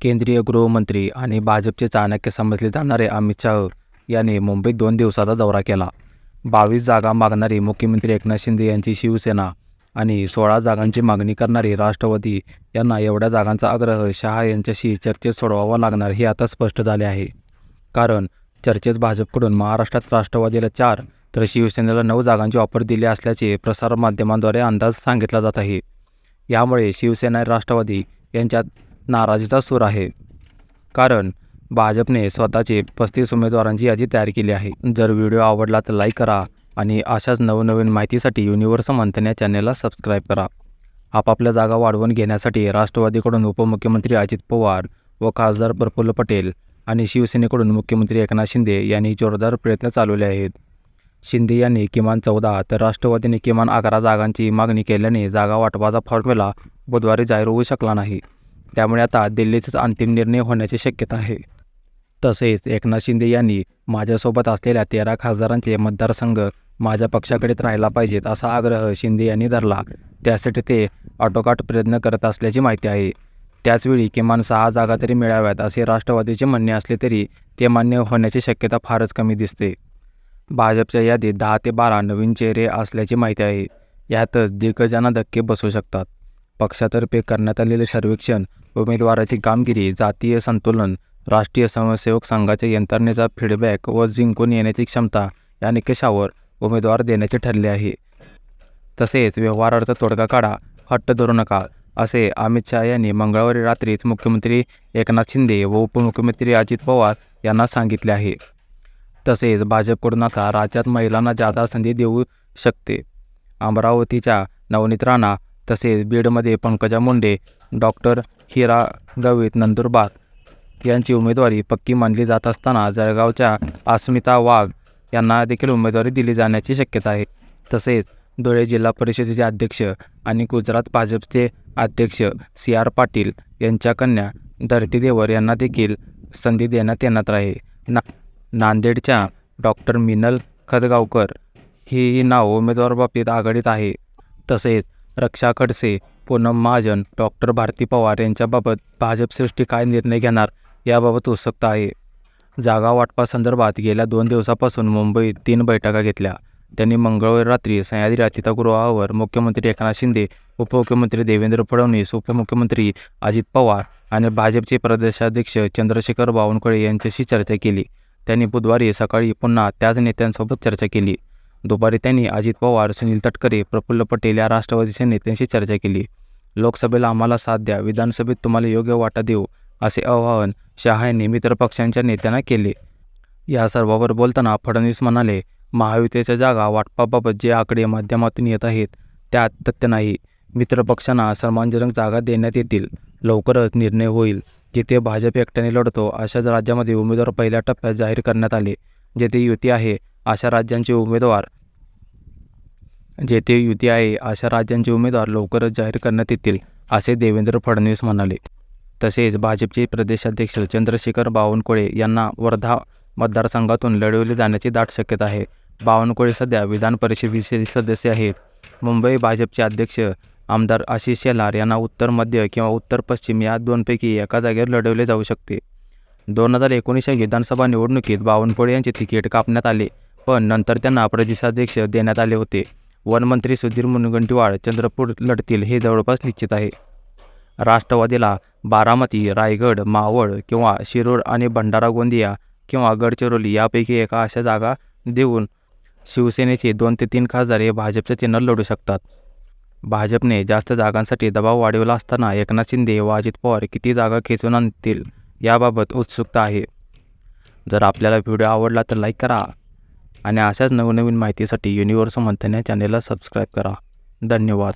केंद्रीय गृहमंत्री आणि भाजपचे चाणक्य समजले जाणारे अमित शाह यांनी मुंबईत दोन दिवसाचा दौरा केला. बावीस जागा मागणारी मुख्यमंत्री एकनाथ शिंदे यांची शिवसेना आणि सोळा जागांची मागणी करणारी राष्ट्रवादी यांना एवढ्या जागांचा आग्रह शहा यांच्याशी चर्चेत सोडवावा लागणार हे आता स्पष्ट झाले आहे. कारण चर्चेत भाजपकडून महाराष्ट्रात राष्ट्रवादीला चार तर शिवसेनेला नऊ जागांची ऑफर दिली असल्याचे प्रसारमाध्यमांद्वारे अंदाज सांगितला जात आहे. यामुळे शिवसेना आणि राष्ट्रवादी यांच्यात नाराजीचा सूर आहे. कारण भाजपने स्वतःचे पस्तीस उमेदवारांची यादी तयार केली आहे. जर व्हिडिओ आवडला तर लाईक करा आणि अशाच नवनवीन माहितीसाठी युनिव्हर्स मंथन या चॅनेलला सबस्क्राईब करा. आपापल्या जागा वाढवून घेण्यासाठी राष्ट्रवादीकडून उपमुख्यमंत्री अजित पवार व खासदार प्रफुल्ल पटेल आणि शिवसेनेकडून मुख्यमंत्री एकनाथ शिंदे यांनी जोरदार प्रयत्न चालवले आहेत. शिंदे यांनी किमान चौदा तर राष्ट्रवादीने किमान अकरा जागांची मागणी केल्याने जागा वाटपाचा फॉर्म्युला बुधवारी जाहीर होऊ शकला नाही. त्यामुळे आता दिल्लीचाच अंतिम निर्णय होण्याची शक्यता आहे. तसेच एकनाथ शिंदे यांनी माझ्यासोबत असलेल्या तेरा खासदारांचे मतदारसंघ माझ्या पक्षाकडेच राहायला पाहिजेत असा आग्रह शिंदे यांनी धरला. त्यासाठी ते आटोकाट प्रयत्न करत असल्याची माहिती आहे. त्याचवेळी किमान सहा जागा तरी मिळाव्यात असे राष्ट्रवादीचे म्हणणे असले तरी ते मान्य होण्याची शक्यता फारच कमी दिसते. भाजपच्या यादीत दहा ते बारा नवीन चेहरे असल्याची माहिती आहे. यातच दिग्गजांना धक्के बसू शकतात. पक्षातर्फे करण्यात आलेले सर्वेक्षण उमेदवाराची कामगिरी जातीय संतुलन राष्ट्रीय स्वयंसेवक संघाच्या यंत्रणेचा फीडबॅक व जिंकून येण्याची क्षमता या निकषावर उमेदवार देण्याचे ठरले आहे. तसेच व्यवहारार्थ तोडगा काढा हट्ट धरू नका असे अमित शहा यांनी मंगळवारी रात्रीच मुख्यमंत्री एकनाथ शिंदे व उपमुख्यमंत्री अजित पवार यांना सांगितले आहे. तसेच भाजपकडून आता राज्यात महिलांना जादा संधी देऊ शकते. अमरावतीच्या नवनीत राणा तसेच बीडमध्ये पंकजा मुंडे डॉक्टर हिरा गवित नंदुरबार यांची उमेदवारी पक्की मानली जात असताना जळगावच्या अस्मिता वाघ यांना देखील उमेदवारी दिली जाण्याची शक्यता आहे. तसेच धुळे जिल्हा परिषदेचे अध्यक्ष आणि गुजरात भाजपचे अध्यक्ष सी आर पाटील यांच्या कन्या धरती देवर यांना देखील संधी देण्यात येणार आहे. ना नांदेडच्या डॉक्टर मिनल खदगावकर ही ही नाव उमेदवार बाबतीत आघाडीत आहे. तसेच रक्षा खडसे पूनम महाजन डॉक्टर भारती पवार यांच्याबाबत भाजप सृष्टी काय निर्णय घेणार याबाबत उत्सुकता आहे. जागा वाटपासंदर्भात गेल्या दोन दिवसापासून मुंबईत तीन बैठका घेतल्या. त्यांनी मंगळवारी रात्री सह्याद्री अतिथीगृहावर मुख्यमंत्री एकनाथ शिंदे उपमुख्यमंत्री देवेंद्र फडणवीस उपमुख्यमंत्री अजित पवार आणि भाजपचे प्रदेशाध्यक्ष चंद्रशेखर बावनकुळे यांच्याशी चर्चा केली. त्यांनी बुधवारी सकाळी पुन्हा त्याच नेत्यांसोबत चर्चा केली. दुपारी त्यांनी अजित पवार सुनील तटकरे प्रफुल्ल पटेल या राष्ट्रवादीच्या नेत्यांशी चर्चा केली. लोकसभेला आम्हाला साथ द्या विधानसभेत तुम्हाला योग्य वाटा देऊ असे आवाहन शहा यांनी मित्रपक्षांच्या नेत्यांना केले. या सर्वावर बोलताना फडणवीस म्हणाले महायुतीच्या जागा वाटपाबाबत जे आकडे माध्यमातून येत आहेत त्यात तथ्य नाही. मित्रपक्षांना सन्मानजनक जागा देण्यात येतील. लवकरच निर्णय होईल. जिथे भाजप एकट्याने लढतो अशाच राज्यामध्ये उमेदवार पहिल्या टप्प्यात जाहीर करण्यात आले. जेथे युती आहे अशा राज्यांचे उमेदवार. जेथे युती आहे अशा राज्यांचे उमेदवार लवकरच जाहीर करण्यात येतील असे देवेंद्र फडणवीस म्हणाले. तसेच भाजपचे प्रदेशाध्यक्ष चंद्रशेखर बावनकुळे यांना वर्धा मतदारसंघातून लढवले जाण्याची दाट शक्यता आहे. बावनकुळे सध्या विधान परिषदेचे सदस्य आहेत. मुंबई भाजपचे अध्यक्ष आमदार आशिष शेलार यांना उत्तर मध्य किंवा उत्तर पश्चिम या दोनपैकी एका जागेवर लढवले जाऊ शकते. दोन हजार एकोणीसच्या विधानसभा निवडणुकीत बावनकुळे यांचे तिकीट कापण्यात आले. पण नंतर त्यांना प्रदेशाध्यक्ष देण्यात आले होते. वनमंत्री सुधीर मुनगंटीवार चंद्रपूर लढतील हे जवळपास निश्चित आहे. राष्ट्रवादीला बारामती रायगड मावळ किंवा शिरूर आणि भंडारा गोंदिया किंवा गडचिरोली यापैकी एका अशा जागा देऊन शिवसेनेचे दोन ते तीन खासदार हे भाजपच्या चिन्ह लढू शकतात. भाजपने जास्त जागांसाठी दबाव वाढवला असताना एकनाथ शिंदे व अजित पवार किती जागा खेचून आणतील याबाबत उत्सुकता आहे. जर आपल्याला व्हिडिओ आवडला तर लाईक करा. आणि अशाच नवनवीन माहितीसाठी युनिव्हर्स मंथन या चॅनेलला सबस्क्राईब करा. धन्यवाद.